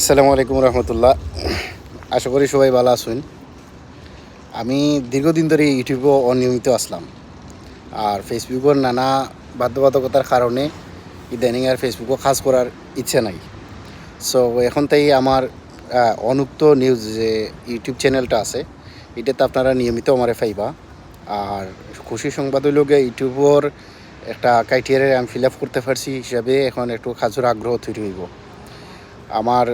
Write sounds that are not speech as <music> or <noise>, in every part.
আসসালামু আলাইকুম রহমতুল্লাহ। আশা করি সবাই ভালো আছেন। আমি দীর্ঘদিন ধরে ইউটিউবে অনিয়মিত আসলাম। আর ফেসবুকের নানা বাধ্যবাধকতার কারণে ইদানিং আর ফেসবুকও কাজ করার ইচ্ছে নাই। সো এখন তাই আমার অনুক্ত নিউজ যে ইউটিউব চ্যানেলটা আছে, এটাতে আপনারা নিয়মিত আমারে পাইবা। আর খুশি সংবাদ হইল গিয়ে ইউটিউবর একটা ক্রাইটেরিয়া আমি ফিল আপ করতে পারছি হিসাবে এখন একটু কাজের আগ্রহ তৈরি হইব। আমার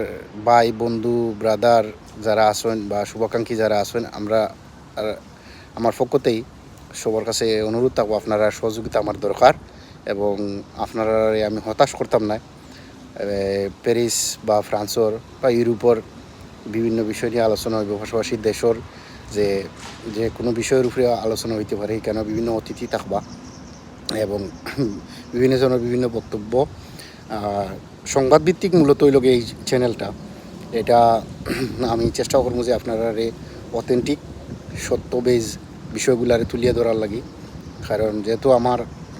ভাই, বন্ধু ব্রাদার যারা আছেন বা শুভাকাঙ্ক্ষী যারা আছেন, আমরা আমার পক্ষতেই সবার কাছে অনুরোধ থাকব আপনারা সহযোগিতা আমার দরকার এবং আপনারা আমি হতাশ করতাম না। প্যারিস বা ফ্রান্সর বা ইউরোপর বিভিন্ন বিষয় নিয়ে আলোচনা হইব, পাশাপাশি দেশর যে যে কোনো বিষয়ের উপরে আলোচনা হইতে পারে কেন বিভিন্ন অতিথি থাকবা এবং <clears throat> বিভিন্ন জনের বিভিন্ন বক্তব্য সংবাদভিত্তিক মূলত হইল এই চ্যানেলটা এটা <clears throat> আমি চেষ্টা করব যে আপনারা অথেন্টিক সত্য বেজ বিষয়গুলারে তুলিয়ে ধরার লাগি। কারণ যেহেতু আমার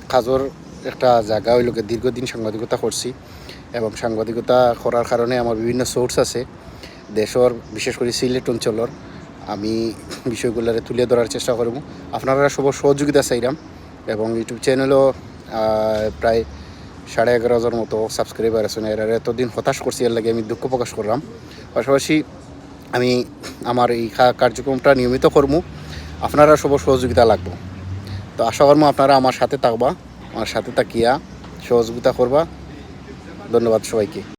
কাজর একটা জায়গা হইল গিয়ে দীর্ঘদিন সাংবাদিকতা করছি এবং সাংবাদিকতা করার কারণে আমার বিভিন্ন সোর্স আছে। দেশর, বিশেষ করে সিলেট অঞ্চলের, আমি <clears throat> বিষয়গুলারে তুলে ধরার চেষ্টা করব। আপনারা সবার সহযোগিতা চাইলাম এবং ইউটিউব চ্যানেলও প্রায় সাড়ে এগারো হাজার মতো সাবস্ক্রাইবার আছেন এর এতদিন হতাশ করছি, এর লাগে আমি দুঃখ প্রকাশ করলাম। পাশাপাশি আমি আমার এই কার্যক্রমটা নিয়মিত করব। আপনারা সব সহযোগিতা লাগবো। তো আশা করব আপনারা আমার সাথে থাকবা, আমার সাথে তাকিয়া সহযোগিতা করবা। ধন্যবাদ সবাইকে।